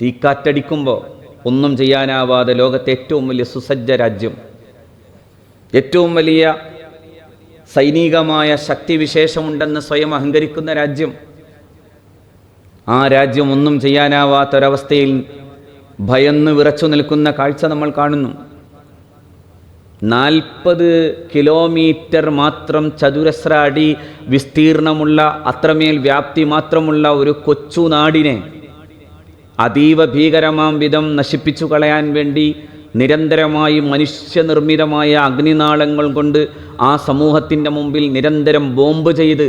തീക്കാറ്റടിക്കുമ്പോൾ ഒന്നും ചെയ്യാനാവാതെ ലോകത്തെ ഏറ്റവും വലിയ സുസജ്ജ രാജ്യം ഏറ്റവും വലിയ സൈനികമായ ശക്തിവിശേഷമുണ്ടെന്ന് സ്വയം അഹങ്കരിക്കുന്ന രാജ്യം ആ രാജ്യം ഒന്നും ചെയ്യാനാവാത്തൊരവസ്ഥയിൽ ഭയന്ന് വിറച്ചു നിൽക്കുന്ന കാഴ്ച നമ്മൾ കാണുന്നു. നാൽപ്പത് കിലോമീറ്റർ മാത്രം ചതുരശ്ര അടി വിസ്തീർണമുള്ള അത്രമേൽ വ്യാപ്തി മാത്രമുള്ള ഒരു കൊച്ചു നാടിനെ അതീവ ഭീകരമാം വിധം നശിപ്പിച്ചു കളയാൻ വേണ്ടി നിരന്തരമായി മനുഷ്യനിർമ്മിതമായ അഗ്നിനാളങ്ങൾ കൊണ്ട് ആ സമൂഹത്തിന്റെ മുമ്പിൽ നിരന്തരം ബോംബ് ചെയ്ത്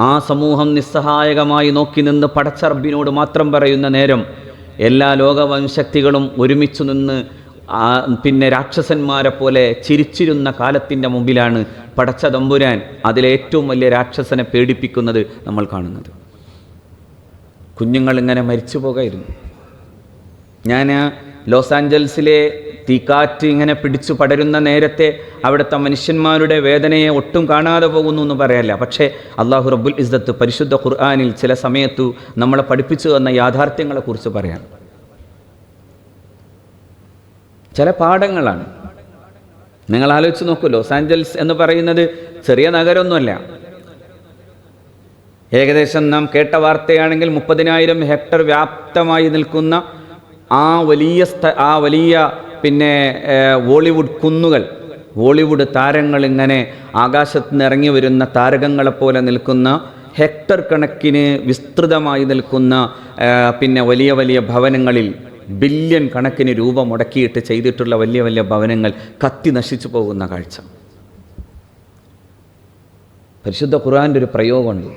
ആ സമൂഹം നിസ്സഹായകമായി നോക്കി നിന്ന് പടച്ചറബിനോട് മാത്രം പറയുന്ന നേരം എല്ലാ ലോകവംശക്തികളും ഒരുമിച്ചു നിന്ന് പിന്നെ രാക്ഷസന്മാരെ പോലെ ചിരിച്ചിരുന്ന കാലത്തിന്റെ മുമ്പിലാണ് പടച്ച തമ്പുരാൻ അതിലേറ്റവും വലിയ രാക്ഷസനെ പേടിപ്പിക്കുന്നത് നമ്മൾ കാണുന്നത്. കുഞ്ഞുങ്ങൾ ഇങ്ങനെ മരിച്ചു പോകായിരുന്നു. ഞാൻ ലോസ് ആഞ്ചൽസിലെ തീക്കാറ്റ് ഇങ്ങനെ പിടിച്ചു പടരുന്ന നേരത്തെ അവിടുത്തെ മനുഷ്യന്മാരുടെ വേദനയെ ഒട്ടും കാണാതെ പോകുന്നു എന്ന് പറയല്ല. പക്ഷേ അള്ളാഹു റബ്ബുൽ ഇസ്ദത്ത് പരിശുദ്ധ ഖുർആാനിൽ ചില സമയത്തു നമ്മളെ പഠിപ്പിച്ചു തന്ന യാഥാർത്ഥ്യങ്ങളെക്കുറിച്ച് പറയാം. ചില പാഠങ്ങളാണ്. നിങ്ങൾ ആലോചിച്ച് നോക്കൂ ലോസ് ആഞ്ചൽസ് എന്ന് പറയുന്നത് ചെറിയ നഗരമൊന്നുമല്ല. ഏകദേശം നാം കേട്ട വാർത്തയാണെങ്കിൽ മുപ്പതിനായിരം ഹെക്ടർ വ്യാപ്തമായി നിൽക്കുന്ന ആ വലിയ സ്ഥ ആ വലിയ പിന്നെ ബോളിവുഡ് കുന്നുകൾ ബോളിവുഡ് താരങ്ങൾ ഇങ്ങനെ ആകാശത്ത് നിന്ന് ഇറങ്ങി വരുന്ന താരകങ്ങളെപ്പോലെ നിൽക്കുന്ന ഹെക്ടർ കണക്കിന് വിസ്തൃതമായി നിൽക്കുന്ന പിന്നെ വലിയ വലിയ ഭവനങ്ങളിൽ ബില്യൺ കണക്കിന് രൂപ മുടക്കിയിട്ട് ചെയ്തിട്ടുള്ള വലിയ വലിയ ഭവനങ്ങൾ കത്തി നശിച്ചു പോകുന്ന കാഴ്ച. പരിശുദ്ധ ഖുർആന്റെ ഒരു പ്രയോഗമുണ്ട്.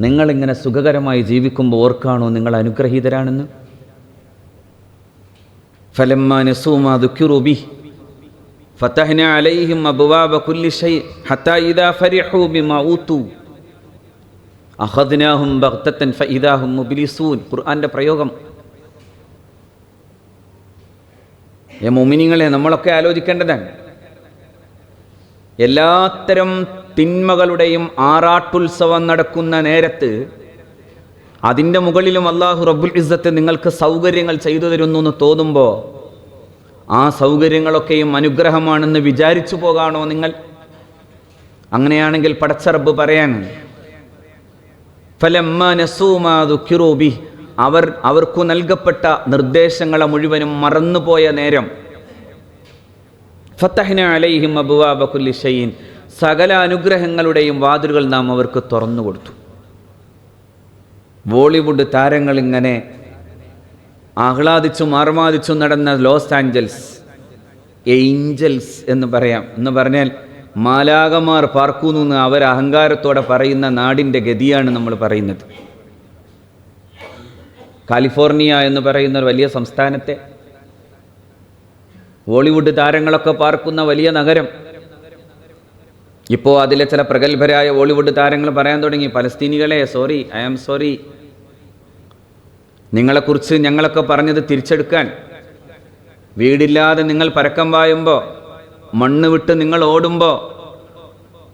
നിങ്ങളിങ്ങനെ സുഖകരമായി ജീവിക്കുമ്പോൾ ഓർക്കാണോ നിങ്ങൾ അനുഗ്രഹീതരാണെന്ന്? ഖുർആന്റെ അലൈഹിം ഷൈ ഹത്താ ഇദാ ഫരിഹു ബിമാ ഫഇദാഹും ഖുർആന്റെ പ്രയോഗം. ഏ മോമിനിങ്ങളെ നമ്മളൊക്കെ ആലോചിക്കേണ്ടതാണ്. എല്ലാത്തരം തിന്മകളുടെയും ആറാട്ടുത്സവം നടക്കുന്ന നേരത്ത് അതിന്റെ മുകളിലും അള്ളാഹു റബ്ബുൽ ഇസ്സത്ത് നിങ്ങൾക്ക് സൗകര്യങ്ങൾ ചെയ്തു തരുന്നു എന്ന് തോന്നുമ്പോൾ ആ സൗകര്യങ്ങളൊക്കെയും അനുഗ്രഹമാണെന്ന് വിചാരിച്ചു പോകാണോ നിങ്ങൾ? അങ്ങനെയാണെങ്കിൽ പടച്ചറബ് പറയാണ് അവർ അവർക്കു നൽകപ്പെട്ട നിർദ്ദേശങ്ങളെ മുഴുവനും മറന്നുപോയ നേരം ഫത്തഹിന അലൈഹിം അബുവാ കുല്ലി ഷൈൻ. സകല അനുഗ്രഹങ്ങളുടെയും വാതിലുകൾ നാം അവർക്ക് തുറന്നു കൊടുത്തു. ബോളിവുഡ് താരങ്ങൾ ഇങ്ങനെ ആഹ്ലാദിച്ചും ആർമാദിച്ചും നടന്ന ലോസ് ആഞ്ചൽസ് ഏഞ്ചൽസ് എന്ന് പറയാം. എന്ന് പറഞ്ഞാൽ മാലാകമാർ പാർക്കുന്നു എന്ന് അവർ അഹങ്കാരത്തോടെ പറയുന്ന നാടിന്റെ ഗതിയാണ് നമ്മൾ പറയുന്നത്. കാലിഫോർണിയ എന്ന് പറയുന്ന ഒരു വലിയ സംസ്ഥാനത്തെ ബോളിവുഡ് താരങ്ങളൊക്കെ പാർക്കുന്ന വലിയ നഗരം. ഇപ്പോൾ അതിലെ ചില പ്രഗത്ഭരായ ബോളിവുഡ് താരങ്ങൾ പറയാൻ തുടങ്ങി. പലസ്തീനികളെ സോറി ഐ ആം സോറി. നിങ്ങളെക്കുറിച്ച് ഞങ്ങളൊക്കെ പറഞ്ഞത് തിരിച്ചെടുക്കാൻ. വീടില്ലാതെ നിങ്ങൾ പരക്കം പായുമ്പോൾ മണ്ണ് വിട്ട് നിങ്ങൾ ഓടുമ്പോൾ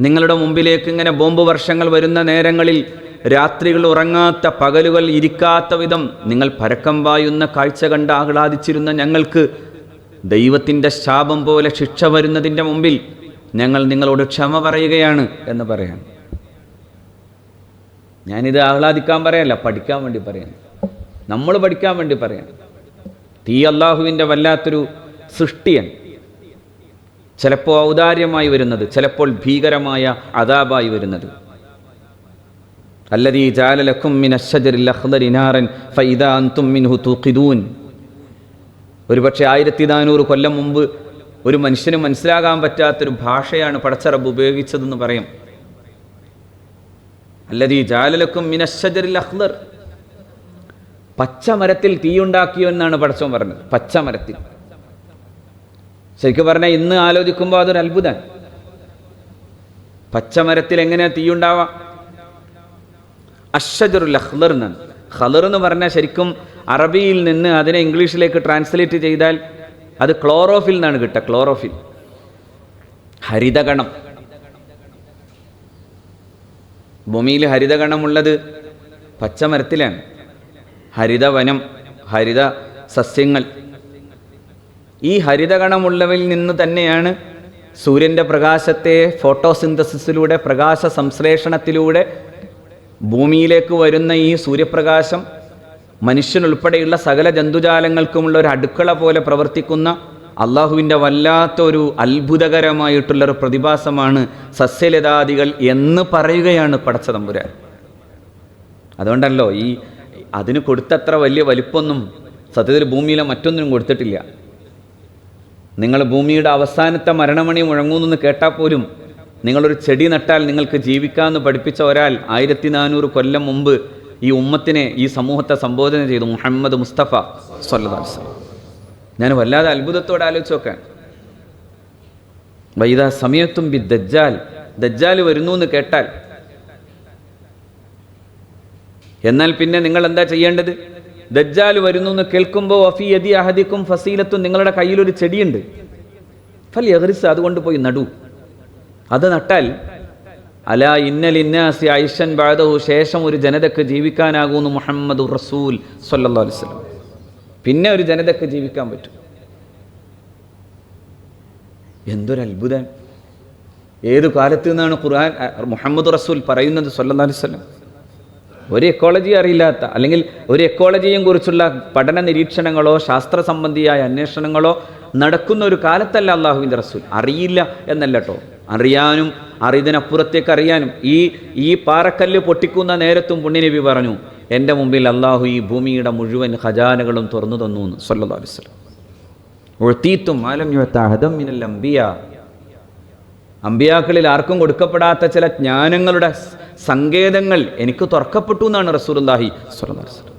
നിങ്ങളുടെ മുമ്പിലേക്ക് ഇങ്ങനെ ബോംബ് വർഷങ്ങൾ വരുന്ന നേരങ്ങളിൽ രാത്രികൾ ഉറങ്ങാത്ത പകലുകൾ ഇരിക്കാത്ത വിധം നിങ്ങൾ പരക്കം പായുന്ന കാഴ്ച കണ്ട് ആഹ്ലാദിച്ചിരുന്ന ഞങ്ങൾക്ക് ദൈവത്തിന്റെ ശാപം പോലെ ശിക്ഷ വരുന്നതിന്റെ മുമ്പിൽ ഞങ്ങൾ നിങ്ങളോട് ക്ഷമ പറയുകയാണ് എന്ന് പറയാൻ. ഞാനിത് ആഹ്ലാദിക്കാൻ പറയല്ല പഠിക്കാൻ വേണ്ടി പറയാണ് നമ്മൾ പഠിക്കാൻ വേണ്ടി പറയാണ് തീ അള്ളാഹുവിന്റെ വല്ലാത്തൊരു സൃഷ്ടിയൻ. ചിലപ്പോൾ ഔദാര്യമായി വരുന്നത് ചിലപ്പോൾ ഭീകരമായ അതാബായി വരുന്നത്. അല്ലതീ ജാലലക്കും മിനശ്ശജരിൽ അഖ്ദരിനാറൻ ഫൈദാൻ തുമ്മിൻഹു തൂഖിദൂൻ. ഒരു പക്ഷേ ആയിരത്തി നാനൂറ് കൊല്ലം മുമ്പ് ഒരു മനുഷ്യന് മനസ്സിലാകാൻ പറ്റാത്തൊരു ഭാഷയാണ് പടച്ചറബ് ഉപയോഗിച്ചതെന്ന് പറയും. അല്ലതീ ജാലലക്കും മിനശ്ശജരിൽ അഹ്ലർ പച്ചമരത്തിൽ തീയുണ്ടാക്കിയെന്നാണ് പടച്ചവൻ പറഞ്ഞത്. പച്ചമരത്തിൽ. ശരിക്കും പറഞ്ഞാൽ ഇന്ന് ആലോചിക്കുമ്പോൾ അതൊരു അത്ഭുതം. പച്ചമരത്തിൽ എങ്ങനെയാ തീയുണ്ടാവാം? അഷജറുൽ അഹ്ലർ എന്നാണ്. ഖലർ എന്ന് പറഞ്ഞാൽ ശരിക്കും അറബിയിൽ നിന്ന് അതിനെ ഇംഗ്ലീഷിലേക്ക് ട്രാൻസ്ലേറ്റ് ചെയ്താൽ അത് ക്ലോറോഫിൽ നിന്നാണ് കിട്ടുക ക്ലോറോഫിൽ ഹരിതഗണം. ഭൂമിയിൽ ഹരിതഗണമുള്ളത് പച്ചമരത്തിലാണ്. ഹരിതവനം ഹരിത സസ്യങ്ങൾ ഈ ഹരിതഗണമുള്ളവയിൽ നിന്ന് തന്നെയാണ് സൂര്യന്റെ പ്രകാശത്തെ ഫോട്ടോസിന്തസിസിലൂടെ പ്രകാശ സംശ്ലേഷണത്തിലൂടെ ഭൂമിയിലേക്ക് വരുന്ന ഈ സൂര്യപ്രകാശം മനുഷ്യനുൾപ്പെടെയുള്ള സകല ജന്തുജാലങ്ങൾക്കുമുള്ള ഒരു അടുക്കള പോലെ പ്രവർത്തിക്കുന്ന അള്ളാഹുവിന്റെ വല്ലാത്തൊരു അത്ഭുതകരമായിട്ടുള്ളൊരു പ്രതിഭാസമാണ് സസ്യലതാദികൾ എന്ന് പറയുകയാണ് പടച്ച തമ്പുരാൻ. അതുകൊണ്ടല്ലോ ഈ അതിന് കൊടുത്തത്ര വലിയ വലിപ്പമൊന്നും സത്യത്തിൽ ഭൂമിയിലെ മറ്റൊന്നിനും കൊടുത്തിട്ടില്ല. നിങ്ങൾ ഭൂമിയുടെ അവസാനത്തെ മരണമണി മുഴങ്ങുന്നെന്ന് കേട്ടാൽ പോലും നിങ്ങളൊരു ചെടി നട്ടാൽ നിങ്ങൾക്ക് ജീവിക്കാമെന്ന് പഠിപ്പിച്ച ഒരാൾ ആയിരത്തി നാനൂറ് കൊല്ലം മുമ്പ് ഈ ഉമ്മത്തിനെ ഈ സമൂഹത്തെ സംബോധന ചെയ്തു മുഹമ്മദ് മുസ്തഫ വസല്ലം. ഞാൻ വല്ലാതെ അത്ഭുതത്തോടെ ആലോചിച്ച് നോക്കാൻ. വൈദ സമയത്തും ബി ദജ്ജാൽ ദജ്ജാൽ വരുന്നു എന്ന് കേട്ടാൽ. എന്നാൽ പിന്നെ നിങ്ങൾ എന്താ ചെയ്യേണ്ടത്? ദജ്ജാൽ വരുന്നു എന്ന് കേൾക്കുമ്പോൾ വഫി യതി അഹദിക്കും ഫസീലത്തും നിങ്ങളുടെ കയ്യിലൊരു ചെടിയുണ്ട്. ഫൽ യഹ്റിസ് അതുകൊണ്ട് പോയി നടു. അത് നട്ടാൽ അല ഇന്നൽ ഇന്നാസി ഐഷൻ ബാദഹു ശേഷം ഒരു ജനതക്ക് ജീവിക്കാനാകുമെന്ന് മുഹമ്മദ് റസൂൽ സല്ലാ അലൈഹി വസല്ലം. പിന്നെ ഒരു ജനതക്ക് ജീവിക്കാൻ പറ്റും. എന്തൊരു അത്ഭുതം. ഏത് കാലത്ത് നിന്നാണ് ഖുർആൻ മുഹമ്മദ് റസൂൽ പറയുന്നത് സല്ലാ അലൈഹി വസല്ലം? ഒരു എക്കോളജി അറിയില്ലാത്ത അല്ലെങ്കിൽ ഒരു എക്കോളജിയും കുറിച്ചുള്ള പഠന നിരീക്ഷണങ്ങളോ ശാസ്ത്ര സംബന്ധിയായ അന്വേഷണങ്ങളോ നടക്കുന്ന ഒരു കാലത്തല്ല അള്ളാഹുവിന്റെ റസൂൽ. അറിയില്ല എന്നല്ല കേട്ടോ. അറിയാനും അറിതിനപ്പുറത്തേക്ക് അറിയാനും ഈ ഈ പാറക്കല്ല് പൊട്ടിക്കുന്ന നേരത്തും പുണ്യനബി പറഞ്ഞു എന്റെ മുമ്പിൽ അള്ളാഹു ഈ ഭൂമിയുടെ മുഴുവൻ ഖജാനകളും തുറന്നു തന്നു എന്ന് യുവത്താഹദം മിനൽ അമ്പിയാക്കളിൽ ആർക്കും കൊടുക്കപ്പെടാത്ത ചില ജ്ഞാനങ്ങളുടെ സങ്കേതങ്ങൾ എനിക്ക് തുറക്കപ്പെട്ടു എന്നാണ് വസല്ലം.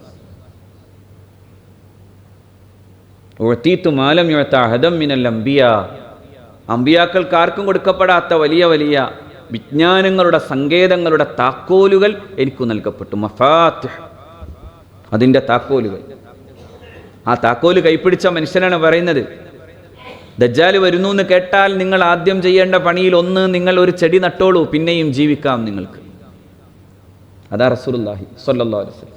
ഉഴ്ത്തീത്തു മാലം യുഴത്ത അഹദം മിനൽ അമ്പിയാക്കൾക്ക് ആർക്കും കൊടുക്കപ്പെടാത്ത വലിയ വലിയ വിജ്ഞാനങ്ങളുടെ സങ്കേതങ്ങളുടെ താക്കോലുകൾ എനിക്ക് നൽകപ്പെട്ടു. മഫാത്ത് അതിന്റെ താക്കോലുകൾ. ആ താക്കോൽ കൈപ്പിടിച്ച മനുഷ്യനാണ് പറയുന്നത്. ദജ്ജാൽ വരുന്നു എന്ന് കേട്ടാൽ നിങ്ങൾ ആദ്യം ചെയ്യേണ്ട പണിയിൽ ഒന്ന് നിങ്ങൾ ഒരു ചെടി നട്ടോളൂ പിന്നെയും ജീവിക്കാം നിങ്ങൾക്ക്. അതാ റസൂലുള്ളാഹി സ്വല്ലല്ലാഹു അലൈഹി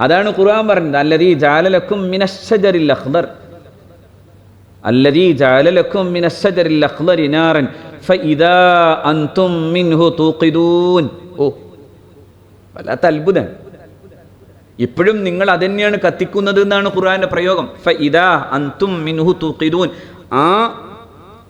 അതാണ് ഖുർആൻ പറഞ്ഞത്. അല്ലദീ ജാലലക്കും മിനശ്ശജരിൽ അഖ്ദർ. അഖ്ലരി നാറൻ അൻതും മിൻഹു തൂഖിദൂൻ. ഓ അത്ഭുതം. ഇപ്പോഴും നിങ്ങൾ അതന്നെയാണ് കത്തിക്കുന്നത് എന്നാണ് ഖുർആന്റെ പ്രയോഗം. ഫഇദാ അൻതും മിൻഹു തൂഖിദൂൻ. ആ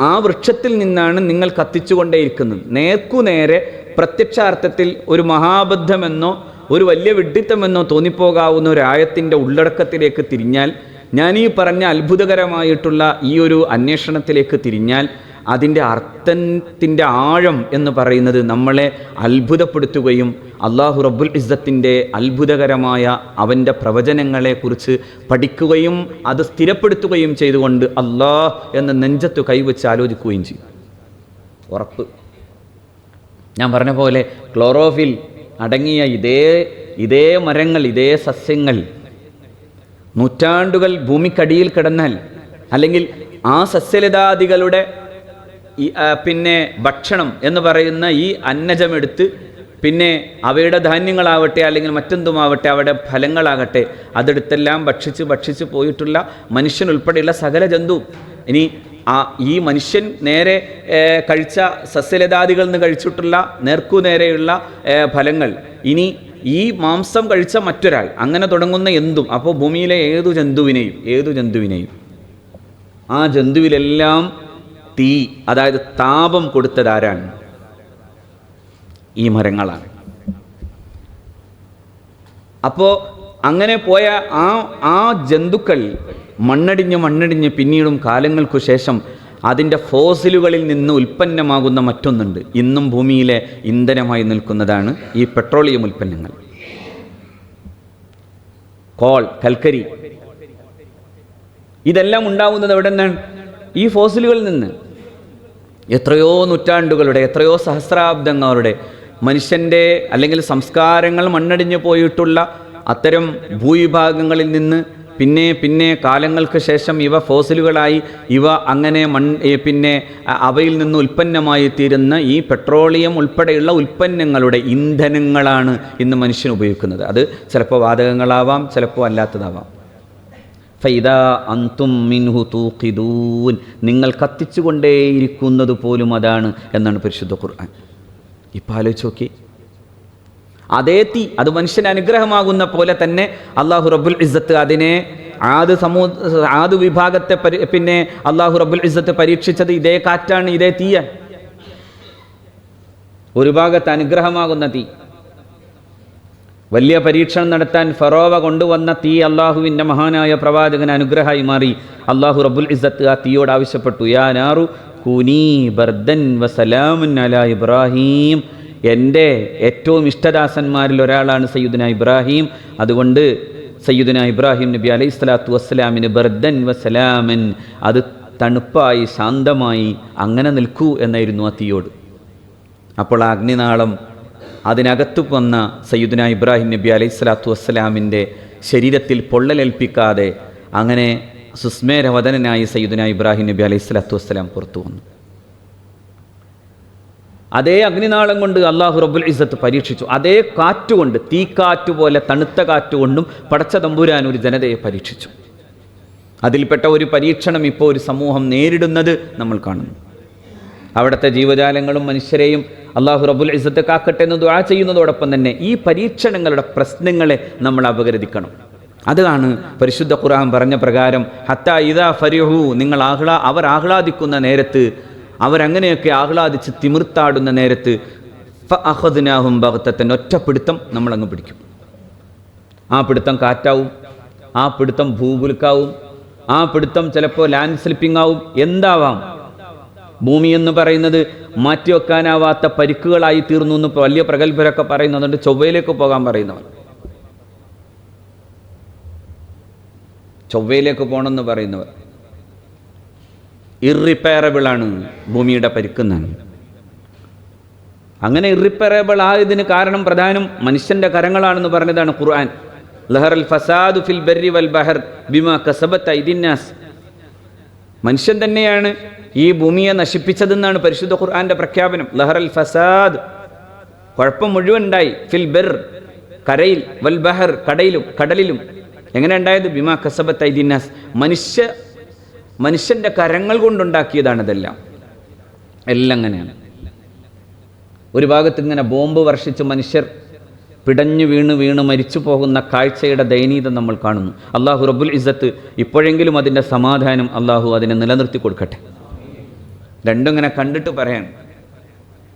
ആ വൃക്ഷത്തിൽ നിന്നാണ് നിങ്ങൾ കത്തിച്ചുകൊണ്ടേയിരിക്കുന്നത്. നേർക്കുനേരെ പ്രത്യക്ഷാർത്ഥത്തിൽ ഒരു മഹാബദ്ധമെന്നോ ഒരു വലിയ വിഡ്ഢിത്തമെന്നോ തോന്നിപ്പോകാവുന്ന ഒരു ആയത്തിന്റെ ഉള്ളടക്കത്തിലേക്ക് തിരിഞ്ഞാൽ ഞാൻ ഈ പറഞ്ഞ അത്ഭുതകരമായിട്ടുള്ള ഈ ഒരു അന്വേഷണത്തിലേക്ക് തിരിഞ്ഞാൽ അതിന്റെ അർത്ഥത്തിന്റെ ആഴം എന്ന് പറയുന്നത് നമ്മളെ അത്ഭുതപ്പെടുത്തുകയും അള്ളാഹു റബ്ബുൽ ഇസ്സത്തിന്റെ അത്ഭുതകരമായ അവന്റെ പ്രവചനങ്ങളെക്കുറിച്ച് പഠിക്കുകയും അത് സ്ഥിരപ്പെടുത്തുകയും ചെയ്തുകൊണ്ട് അള്ളാഹ് എന്ന നെഞ്ചത്ത് കൈവച്ച് ആലോചിക്കുകയും ചെയ്യും. ഉറപ്പ്. ഞാൻ പറഞ്ഞ പോലെ ക്ലോറോഫിൽ അടങ്ങിയ ഇതേ ഇതേ മരങ്ങൾ ഇതേ സസ്യങ്ങൾ നൂറ്റാണ്ടുകൾ ഭൂമിക്കടിയിൽ കിടന്നാൽ അല്ലെങ്കിൽ ആ സസ്യലതാദികളുടെ പിന്നെ ഭക്ഷണം എന്ന് പറയുന്ന ഈ അന്നജമെടുത്ത് പിന്നെ അവയുടെ ധാന്യങ്ങളാവട്ടെ അല്ലെങ്കിൽ മറ്റെന്തുമാവട്ടെ അവയുടെ ഫലങ്ങളാകട്ടെ അതെടുത്തെല്ലാം ഭക്ഷിച്ച് ഭക്ഷിച്ച് പോയിട്ടുള്ള മനുഷ്യൻ ഉൾപ്പെടെയുള്ള സകല ജന്തു. ഇനി ആ ഈ മനുഷ്യൻ നേരെ കഴിച്ച സസ്യലതാദികളിൽ നിന്ന് കഴിച്ചിട്ടുള്ള നേർക്കുനേരെയുള്ള ഫലങ്ങൾ. ഇനി ഈ മാംസം കഴിച്ച മറ്റൊരാൾ അങ്ങനെ തുടങ്ങുന്ന എന്തും അപ്പോൾ ഭൂമിയിലെ ഏതു ജന്തുവിനെയും ഏതു ജന്തുവിനെയും ആ ജന്തുവിലെല്ലാം തീ അതായത് താപം കൊടുത്തതാരാണ്? ഈ മരങ്ങളാണ്. അപ്പോൾ അങ്ങനെ പോയ ആ ആ ജന്തുക്കൾ മണ്ണടിഞ്ഞ് മണ്ണടിഞ്ഞ് പിന്നീടും കാലങ്ങൾക്കു ശേഷം അതിന്റെ ഫോസിലുകളിൽ നിന്ന് ഉൽപ്പന്നമാകുന്ന മറ്റൊന്നുണ്ട്. ഇന്നും ഭൂമിയിലെ ഇന്ധനമായി നിൽക്കുന്നതാണ് ഈ പെട്രോളിയം ഉൽപ്പന്നങ്ങൾ. കോൾ കൽക്കരി. ഇതെല്ലാം ഉണ്ടാകുന്നത് എവിടെ നിന്നാണ് ഈ ഫോസിലുകളിൽ നിന്ന്. എത്രയോ നൂറ്റാണ്ടുകളുടെ എത്രയോ സഹസ്രാബ്ദങ്ങളുടെ മനുഷ്യന്റെ അല്ലെങ്കിൽ സംസ്കാരങ്ങൾ മണ്ണടിഞ്ഞു പോയിട്ടുള്ള അത്തരം ഭൂവിഭാഗങ്ങളിൽ നിന്ന് പിന്നെ പിന്നെ കാലങ്ങൾക്ക് ശേഷം ഇവ ഫോസിലുകളായി ഇവ അങ്ങനെ മൺ പിന്നെ അവയിൽ നിന്ന് ഉൽപ്പന്നമായി തീരുന്ന ഈ പെട്രോളിയം ഉൾപ്പെടെയുള്ള ഉൽപ്പന്നങ്ങളുടെ ഇന്ധനങ്ങളാണ് ഇന്ന് മനുഷ്യൻ ഉപയോഗിക്കുന്നത്. അത് ചിലപ്പോൾ വാതകങ്ങളാവാം ചിലപ്പോൾ അല്ലാത്തതാവാം. ഫൈദ അന്തും മിൻഹു തൂക്കിദൂൻ നിങ്ങൾ കത്തിച്ചുകൊണ്ടേയിരിക്കുന്നത് പോലും അതാണ് എന്നാണ് പരിശുദ്ധ ഖുർആൻ. ഇപ്പം ആലോചിച്ച് നോക്കി അതേ തീ അത് മനുഷ്യന് അനുഗ്രഹമാകുന്ന പോലെ തന്നെ അള്ളാഹു റബ്ബുൽ ഇസ്സത്ത് അതിനെ ആദ് സമൂ ആദ് വിഭാഗത്തെ പരി പിന്നെ അള്ളാഹു റബ്ബുൽ ഇസ്സത്ത് പരീക്ഷിച്ചത് ഇതേ കാറ്റാണ് ഇതേ തീയ ഒരു ഭാഗത്ത് അനുഗ്രഹമാകുന്ന തീ. വലിയ പരീക്ഷണം നടത്താൻ ഫറോവ കൊണ്ടുവന്ന തീ അള്ളാഹുവിന്റെ മഹാനായ പ്രവാചകൻ അനുഗ്രഹമായി മാറി. അള്ളാഹു റബ്ബുൽ ഇസ്സത്ത് ആ തീയോട് ആവശ്യപ്പെട്ടു. യാ നാറു കുനീ ബർദൻ വസലാമുൻ അല ഇബ്രാഹിം. എന്റെ ഏറ്റവും ഇഷ്ടദാസന്മാരിൽ ഒരാളാണ് സയ്യുദന ഇബ്രാഹിം. അതുകൊണ്ട് സയ്യുദന ഇബ്രാഹിം നബി അലൈഹി സ്വലാത്തു വസ്സലാമിന് ബർദൻ വസലാമൻ അത് തണുപ്പായി ശാന്തമായി അങ്ങനെ നിൽക്കൂ എന്നായിരുന്നു ആ തീയോട്. അപ്പോൾ ആ അഗ്നിനാളം അതിനകത്ത് വന്ന സയ്യുദന ഇബ്രാഹിം നബി അലൈഹി സ്വലാത്തു വസ്സലാമിന്റെ ശരീരത്തിൽ പൊള്ളലേൽപ്പിക്കാതെ അങ്ങനെ സുസ്മേരവദനായി സയ്യുദന ഇബ്രാഹിം നബി അലൈഹി സ്വലാത്തു വസ്സലാം പുറത്തു വന്നു. അതേ അഗ്നിനാളം കൊണ്ട് അള്ളാഹു റബ്ബുൽ ഇസത്ത് പരീക്ഷിച്ചു. അതേ കാറ്റുകൊണ്ട് തീക്കാറ്റ് പോലെ തണുത്ത കാറ്റുകൊണ്ടും പടച്ച തമ്പുരാൻ ഒരു ജനതയെ പരീക്ഷിച്ചു. അതിൽപ്പെട്ട ഒരു പരീക്ഷണം ഇപ്പോൾ ഒരു സമൂഹം നേരിടുന്നത് നമ്മൾ കാണുന്നു. അവിടുത്തെ ജീവജാലങ്ങളും മനുഷ്യരെയും അള്ളാഹു റബുൽ ഇസത്ത് കാക്കട്ടെ എന്ന് ദുആ ചെയ്യുന്നതോടൊപ്പം തന്നെ ഈ പരീക്ഷണങ്ങളുടെ പ്രശ്നങ്ങളെ നമ്മൾ അപകരിക്കണം അതാണ് പരിശുദ്ധ ഖുർആൻ പറഞ്ഞ പ്രകാരം ഹത്ത ഇതാ ഫരിഹു നിങ്ങൾ ആഹ്ലാ അവർ ആഹ്ലാദിക്കുന്ന നേരത്ത് അവരങ്ങനെയൊക്കെ ആഹ്ലാദിച്ച് തിമിർത്താടുന്ന നേരത്ത് അഹദിനാഹും ഭഗത്തൻ ഒറ്റപ്പിടുത്തം നമ്മളങ്ങ് പിടിക്കും. ആ പിടുത്തം കാറ്റാവും ആ പിടുത്തം ഭൂകുലുക്കാവും ആ പിടുത്തം ചിലപ്പോൾ ലാൻഡ് സ്ലിപ്പിംഗ് ആവും എന്താവാം? ഭൂമി എന്ന് പറയുന്നത് മാറ്റിവെക്കാനാവാത്ത പരിക്കുകളായി തീർന്നു എന്ന് വലിയ പ്രഗത്ഭരൊക്കെ പറയുന്നതുകൊണ്ട് ചൊവ്വയിലേക്ക് പോകാൻ പറയുന്നവർ ചൊവ്വയിലേക്ക് പോകണമെന്ന് പറയുന്നവർ ഇറിപ്പയറബിൾ ആണ് ഭൂമിയുടെ പരിക്കുന്നാണ് അങ്ങനെ ഇറിപ്പയറബിൾ ആയതിന് കാരണം പ്രധാനം മനുഷ്യന്റെ കരങ്ങളാണെന്ന് പറഞ്ഞതാണ് ഖുർആൻ. ലഹറൽ ഫസാദു ഫിൽ ബർരി വൽ ബഹർ ബിമാ കസബത്ത് ഐദിന്നാസ്. മനുഷ്യൻ തന്നെയാണ് ഈ ഭൂമിയെ നശിപ്പിച്ചതെന്നാണ് പരിശുദ്ധ ഖുർആന്റെ പ്രഖ്യാപനം. ലഹറൽ ഫസാദ് കുഴപ്പം മുഴുവൻ ഉണ്ടായി ഫിൽ ബെർ കരയിൽ വൽ ബഹർ കടയിലും കടലിലും. എങ്ങനെ ഉണ്ടായത്? ബിമാ കസബത്ത് ഐദിന്നാസ്. മനുഷ്യ മനുഷ്യന്റെ കരങ്ങൾ കൊണ്ടുണ്ടാക്കിയതാണ് ഇതെല്ലാം. എല്ലാം അങ്ങനെയാണ്. ഒരു ഭാഗത്ത് ഇങ്ങനെ ബോംബ് വർഷിച്ച് മനുഷ്യർ പിടഞ്ഞു വീണ് വീണ് മരിച്ചു പോകുന്ന കാഴ്ചയുടെ ദയനീയത നമ്മൾ കാണുന്നു. അള്ളാഹു റബ്ബുൽ ഇസ്സത്ത് ഇപ്പോഴെങ്കിലും അതിന്റെ സമാധാനം അള്ളാഹു അതിനെ നിലനിർത്തി കൊടുക്കട്ടെ. രണ്ടും ഇങ്ങനെ കണ്ടിട്ട് പറയാൻ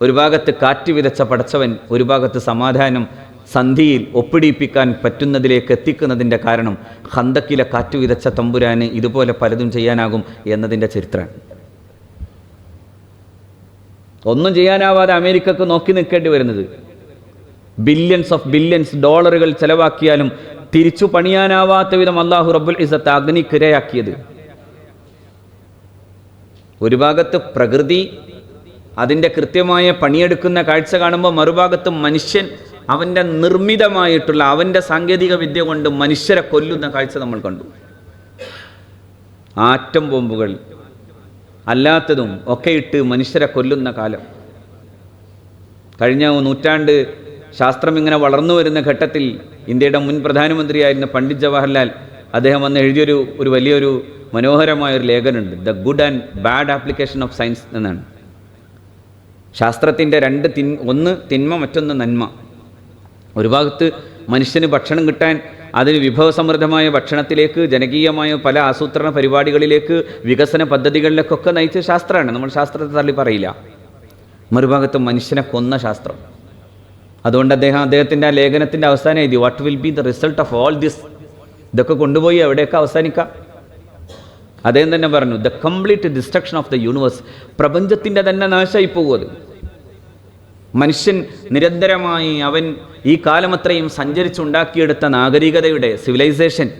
ഒരു ഭാഗത്ത് കാറ്റ് വിതച്ച പടച്ചവൻ ഒരു ഭാഗത്ത് സമാധാനം സന്ധിയിൽ ഒപ്പിടിപ്പിക്കാൻ പറ്റുന്നതിലേക്ക് എത്തിക്കുന്നതിന്റെ കാരണം ഹന്തക്കിലെ കാറ്റു വിതച്ച തമ്പുരാന് ഇതുപോലെ പലതും ചെയ്യാനാകും എന്നതിന്റെ ചരിത്രമാണ് ഒന്നും ചെയ്യാനാവാതെ അമേരിക്കക്ക് നോക്കി നിൽക്കേണ്ടി വരുന്നത്. ബില്യൻസ് ഓഫ് ബില്യൺസ് ഡോളറുകൾ ചെലവാക്കിയാലും തിരിച്ചു പണിയാനാവാത്ത വിധം അള്ളാഹു റബ്ബുൽ ഇസത്ത് അഗ്നിക്കിരയാക്കിയത്. ഒരു ഭാഗത്ത് പ്രകൃതി അതിന്റെ കൃത്യമായ പണിയെടുക്കുന്ന കാഴ്ച കാണുമ്പോൾ മറുഭാഗത്ത് മനുഷ്യൻ അവന്റെ നിർമ്മിതമായിട്ടുള്ള അവന്റെ സാങ്കേതിക വിദ്യ കൊണ്ട് മനുഷ്യരെ കൊല്ലുന്ന കാഴ്ച നമ്മൾ കണ്ടു. ആറ്റം ബോംബുകൾ അല്ലാത്തതും ഒക്കെ ഇട്ട് മനുഷ്യരെ കൊല്ലുന്ന കാലം. കഴിഞ്ഞ നൂറ്റാണ്ട് ശാസ്ത്രം ഇങ്ങനെ വളർന്നു വരുന്ന ഘട്ടത്തിൽ ഇന്ത്യയുടെ മുൻ പ്രധാനമന്ത്രിയായിരുന്ന പണ്ഡിറ്റ് ജവഹർലാൽ അദ്ദേഹം വന്ന് എഴുതിയൊരു ഒരു വലിയൊരു മനോഹരമായ ഒരു ലേഖനമുണ്ട് the good and bad application of science എന്നാണ്. ശാസ്ത്രത്തിന്റെ രണ്ട് തിൻ ഒന്ന് തിന്മ മറ്റൊന്ന് നന്മ. ഒരു ഭാഗത്ത് മനുഷ്യന് ഭക്ഷണം കിട്ടാൻ അതിന് വിഭവസമൃദ്ധമായ ഭക്ഷണത്തിലേക്ക് ജനകീയമായ പല ആസൂത്രണ പരിപാടികളിലേക്ക് വികസന പദ്ധതികളിലേക്കൊക്കെ നയിച്ച ശാസ്ത്രമാണ്. നമ്മൾ ശാസ്ത്രത്തെ തള്ളി പറയില്ല. മറുഭാഗത്ത് മനുഷ്യനെ കൊന്ന ശാസ്ത്രം. അതുകൊണ്ട് അദ്ദേഹം അദ്ദേഹത്തിന്റെ ആ ലേഖനത്തിന്റെ അവസാനം എഴുതി what will be the result of all this ഇതൊക്കെ കൊണ്ടുപോയി എവിടെയൊക്കെ അവസാനിക്കാം? അദ്ദേഹം തന്നെ പറഞ്ഞു the complete destruction of the universe പ്രപഞ്ചത്തിന്റെ തന്നെ നാശമായി പോകും അത്. മനുഷ്യൻ നിരന്തരമായി അവൻ ഈ കാലമത്രയും സഞ്ചരിച്ചുണ്ടാക്കിയെടുത്ത നാഗരികതയുടെ സിവിലൈസേഷൻ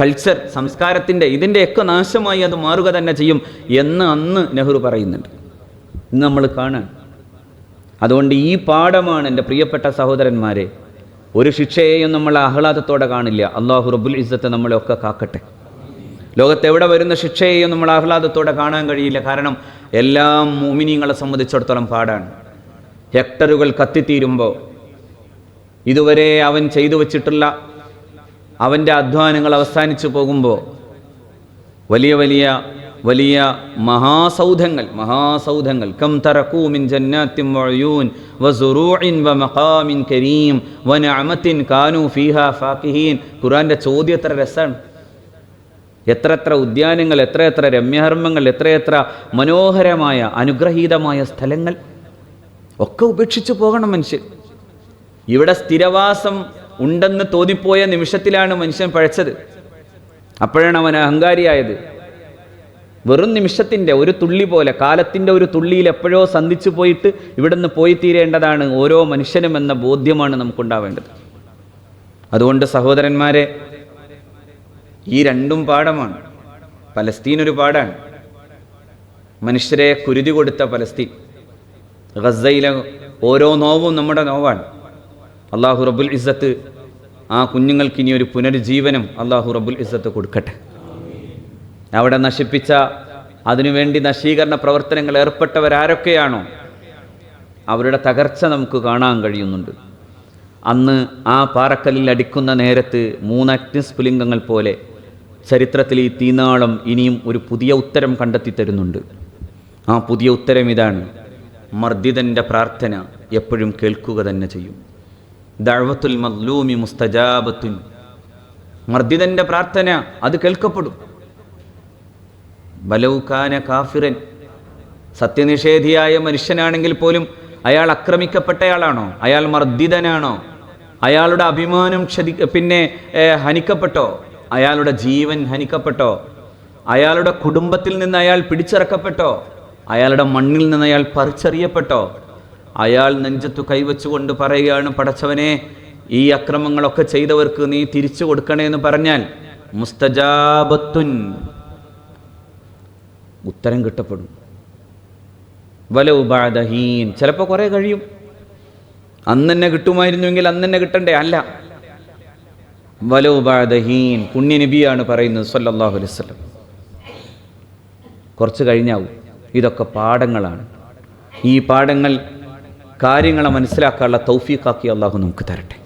കൾച്ചർ സംസ്കാരത്തിന്റെ ഇതിന്റെയൊക്കെ നാശമായി അത് മാറുക തന്നെ ചെയ്യും എന്ന് അന്ന് നെഹ്റു പറയുന്നുണ്ട്. ഇന്ന് നമ്മൾ കാണാൻ. അതുകൊണ്ട് ഈ പാഠമാണ് എന്റെ പ്രിയപ്പെട്ട സഹോദരന്മാരെ ഒരു ശിക്ഷയെയും നമ്മൾ ആഹ്ലാദത്തോടെ കാണില്ല. അള്ളാഹു റബുൽ ഇസ്സത്തെ നമ്മളെയൊക്കെ കാക്കട്ടെ. ലോകത്ത് എവിടെ വരുന്ന ശിക്ഷയെയും നമ്മൾ ആഹ്ലാദത്തോടെ കാണാൻ കഴിയില്ല. കാരണം എല്ലാം മോമിനിയങ്ങളെ സംബന്ധിച്ചിടത്തോളം പാടാണ്. ഹെക്ടറുകൾ കത്തിത്തീരുമ്പോൾ ഇതുവരെ അവൻ ചെയ്തു വച്ചിട്ടുള്ള അവന്റെ അധ്വാനങ്ങൾ അവസാനിച്ചു പോകുമ്പോൾ വലിയ വലിയ വലിയ മഹാസൗധങ്ങൾ മഹാസൗധങ്ങൾ. കം തറക്കൂമിൻ ജന്നാത്തിൻ വഅയൂൻ വസുറൂഇൻ കരീം ഫാക്കിഹീൻ ഖുർആന്റെ ചോദ്യം എത്ര രസമാണ് എത്ര എത്ര ഉദ്യാനങ്ങൾ എത്രയെത്ര എത്ര രമ്യഹർമ്മങ്ങൾ എത്രയെത്ര മനോഹരമായ അനുഗ്രഹീതമായ സ്ഥലങ്ങൾ. ഒക്കെ ഉപേക്ഷിച്ചു പോകണം മനുഷ്യൻ. ഇവിടെ സ്ഥിരവാസം ഉണ്ടെന്ന് തോന്നിപ്പോയ നിമിഷത്തിലാണ് മനുഷ്യൻ പഴച്ചത്. അപ്പോഴാണ് അവൻ അഹങ്കാരിയായത്. വെറും നിമിഷത്തിന്റെ ഒരു തുള്ളി പോലെ കാലത്തിന്റെ ഒരു തുള്ളിയിൽ എപ്പോഴോ സന്ധിച്ചു പോയിട്ട് ഇവിടുന്ന് പോയി തീരേണ്ടതാണ് ഓരോ മനുഷ്യനും എന്ന ബോധ്യമാണ് നമുക്കുണ്ടാവേണ്ടത്. അതുകൊണ്ട് സഹോദരന്മാരെ ഈ രണ്ടും പാഠമാണ്. പലസ്തീൻ ഒരു പാടാണ് മനുഷ്യരെ കുരുതി കൊടുത്ത പലസ്തീൻ. ഗസയിലെ ഓരോ നോവും നമ്മുടെ നോവാണ്. അള്ളാഹു റബുൽ ഇസ്സത്ത് ആ കുഞ്ഞുങ്ങൾക്ക് ഇനി ഒരു പുനരുജ്ജീവനം അള്ളാഹു റബുൽ ഇസ്സത്ത് കൊടുക്കട്ടെ. അവിടെ നശിപ്പിച്ച അതിനുവേണ്ടി നശീകരണ പ്രവർത്തനങ്ങൾ ഏർപ്പെട്ടവരാരൊക്കെയാണോ? അവരുടെ തകർച്ച നമുക്ക് കാണാൻ കഴിയുന്നുണ്ട്. അന്ന് ആ പാറക്കല്ലിൽ അടിക്കുന്ന നേരത്ത് മൂന്ന് അഗ്നിസ്ഫുലിംഗങ്ങൾ പോലെ ചരിത്രത്തിൽ ഈ തീനാളം ഇനിയും ഒരു പുതിയ ഉത്തരം കണ്ടെത്തി തരുന്നുണ്ട്. ആ പുതിയ ഉത്തരം ഇതാണ്. മർദ്ദിതന്റെ പ്രാർത്ഥന എപ്പോഴും കേൾക്കുക തന്നെ ചെയ്യും. ദഴവത്തുൽ മദ്ലൂമി മുസ്തജാബത്തുൻ. മർദ്ദിതന്റെ പ്രാർത്ഥന അത് കേൾക്കപ്പെടും. ബലൗഖാന കാഫിറൻ. സത്യനിഷേധിയായ മനുഷ്യനാണെങ്കിൽ പോലും അയാൾ ആക്രമിക്കപ്പെട്ടയാളാണോ? അയാൾ മർദ്ദിതനാണോ? അയാളുടെ അഭിമാനം ക്ഷതി പിന്നെ ഹനിക്കപ്പെട്ടോ? അയാളുടെ ജീവൻ ഹനിക്കപ്പെട്ടോ? അയാളുടെ കുടുംബത്തിൽ നിന്ന് അയാൾ പിടിച്ചിറക്കപ്പെട്ടോ? അയാളുടെ മണ്ണിൽ നിന്ന് അയാൾ പറിച്ചറിയപ്പെട്ടോ? അയാൾ നെഞ്ചത്തു കൈവച്ചുകൊണ്ട് പറയുകയാണ് പടച്ചവനെ ഈ അക്രമങ്ങളൊക്കെ ചെയ്തവർക്ക് നീ തിരിച്ചു കൊടുക്കണേ എന്ന് പറഞ്ഞാൽ മുസ്തജാബത്തുൻ. ഉത്തരം കിട്ടപ്പെടും. വലൗബാദഹീൻ ചിലപ്പോൾ കുറേ കഴിയും. അന്ന് തന്നെ കിട്ടുമായിരുന്നുവെങ്കിൽ അന്ന് തന്നെ കിട്ടണ്ടേ? അല്ല. വലൗബാദഹീൻ പുണ്യനബിയാണ് പറയുന്നത് സല്ലല്ലാഹു അലൈഹി വസല്ലം. കുറച്ച് കഴിഞ്ഞാവും. ഇതൊക്കെ പാഠങ്ങളാണ്. ഈ പാഠങ്ങൾ കാര്യങ്ങളെ മനസ്സിലാക്കാനുള്ള തൗഫീഖാക്കി അള്ളാഹു നമുക്ക് തരട്ടെ.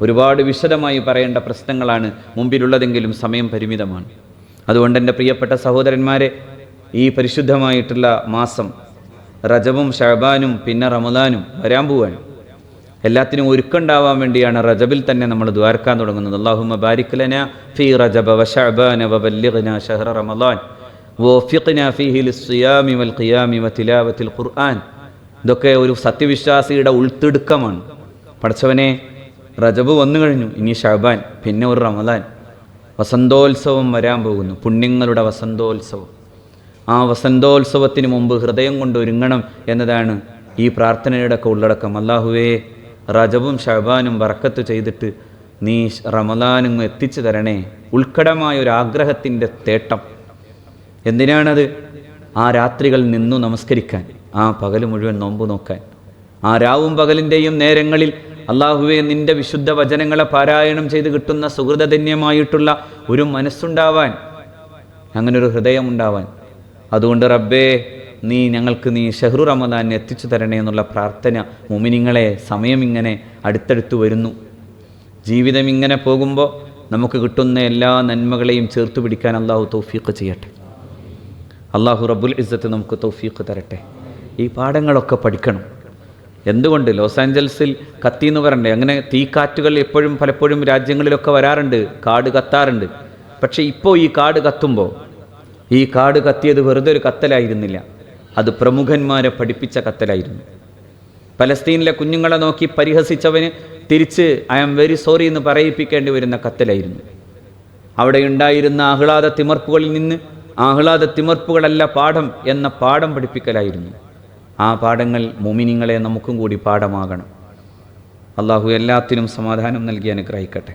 ഒരുപാട് വിശദമായി പറയേണ്ട പ്രശ്നങ്ങളാണ് മുമ്പിലുള്ളതെങ്കിലും സമയം പരിമിതമാണ്. അതുകൊണ്ട് എന്റെ പ്രിയപ്പെട്ട സഹോദരന്മാരെ ഈ പരിശുദ്ധമായിട്ടുള്ള മാസം റജബും ഷഹബാനും പിന്നെ റമദാനും വരാൻ പോവാണ്. എല്ലാത്തിനും ഒരുക്കുണ്ടാവാൻ വേണ്ടിയാണ് റജബിൽ തന്നെ നമ്മൾ ദ്വാരക്കാൻ തുടങ്ങുന്നത്. അള്ളാഹുമ്മ ബാരിക്കലന ഫി റജബ വ ഷഹബാന വ ബല്ലിഗ്ന ഷഹ്റ റമദാൻ. വോഫിഖ്ന ഫീഹി ലിസ്സിയാമി വൽ ഖിയാമി വ തിലാവത്തിൽ ഖുർആൻ. ഇതൊക്കെ ഒരു സത്യവിശ്വാസിയുടെ ഉൾത്തിടുക്കമാണ്. പഠിച്ചവനെ റജബ് വന്നു കഴിഞ്ഞു ഇനി ഷഹബാൻ പിന്നെ ഒരു റമദാൻ. വസന്തോത്സവം വരാൻ പോകുന്നു പുണ്യങ്ങളുടെ വസന്തോത്സവം. ആ വസന്തോത്സവത്തിന് മുമ്പ് ഹൃദയം കൊണ്ട് ഒരുങ്ങണം എന്നതാണ് ഈ പ്രാർത്ഥനയുടെ ഒക്കെ ഉള്ളടക്കം. അള്ളാഹുവേ റജബും ഷഹബാനും വറക്കത്ത് ചെയ്തിട്ട് നീ റമദാനും എത്തിച്ചു തരണേ. ഉൾക്കടമായ ഒരു ആഗ്രഹത്തിന്റെ തേട്ടം. എന്തിനാണത്? ആ രാത്രികൾ നിന്നു നമസ്കരിക്കാൻ ആ പകൽ മുഴുവൻ നോമ്പു നോക്കാൻ. ആ രാവും പകലിന്റെയും നേരങ്ങളിൽ അള്ളാഹുവെ നിന്റെ വിശുദ്ധ വചനങ്ങളെ പാരായണം ചെയ്ത് കിട്ടുന്ന സുഹൃതധന്യമായിട്ടുള്ള ഒരു മനസ്സുണ്ടാവാൻ അങ്ങനൊരു ഹൃദയമുണ്ടാവാൻ. അതുകൊണ്ട് റബ്ബേ നീ ഞങ്ങൾക്ക് നീ ഷെഹ്റു റമദാൻ എത്തിച്ചു തരണേ എന്നുള്ള പ്രാർത്ഥന മുമിനിങ്ങളെ സമയം ഇങ്ങനെ അടുത്തടുത്ത് വരുന്നു. ജീവിതം ഇങ്ങനെ പോകുമ്പോൾ നമുക്ക് കിട്ടുന്ന എല്ലാ നന്മകളെയും ചേർത്ത് പിടിക്കാൻ അള്ളാഹു തൗഫീഖ് ചെയ്യട്ടെ. അള്ളാഹു റബ്ബുൽ ഇസ്സത്ത് നമുക്ക് തൗഫീഖ് തരട്ടെ. ഈ പാഠങ്ങളൊക്കെ പഠിക്കണം. എന്തുകൊണ്ട്? ലോസ് ആഞ്ചൽസിൽ കത്തി എന്ന് പറയണ്ടേ? അങ്ങനെ തീക്കാറ്റുകൾ എപ്പോഴും പലപ്പോഴും രാജ്യങ്ങളിലൊക്കെ വരാറുണ്ട്. കാട് കത്താറുണ്ട്. പക്ഷേ ഇപ്പോൾ ഈ കാട് കത്തുമ്പോൾ ഈ കാട് കത്തിയത് വെറുതെ ഒരു കത്തലായിരുന്നില്ല. അത് പ്രമുഖന്മാരെ പഠിപ്പിച്ച കത്തലായിരുന്നു. പലസ്തീനിലെ കുഞ്ഞുങ്ങളെ നോക്കി പരിഹസിച്ചവന് തിരിച്ച് ഐ ആം വെരി സോറി എന്ന് പറയിപ്പിക്കേണ്ടി വരുന്ന കത്തലായിരുന്നു. അവിടെ ഉണ്ടായിരുന്ന ആഹ്ലാദ തിമർപ്പുകളിൽ നിന്ന് ആഹ്ലാദ തിമർപ്പുകളല്ല പാഠം എന്ന പാഠം പഠിപ്പിക്കലായിരുന്നു. ആ പാഠങ്ങൾ മുമിനിങ്ങളെ നമുക്കും കൂടി പാഠമാകണം. അള്ളാഹു എല്ലാത്തിനും സമാധാനം നൽകി അനുഗ്രഹിക്കട്ടെ.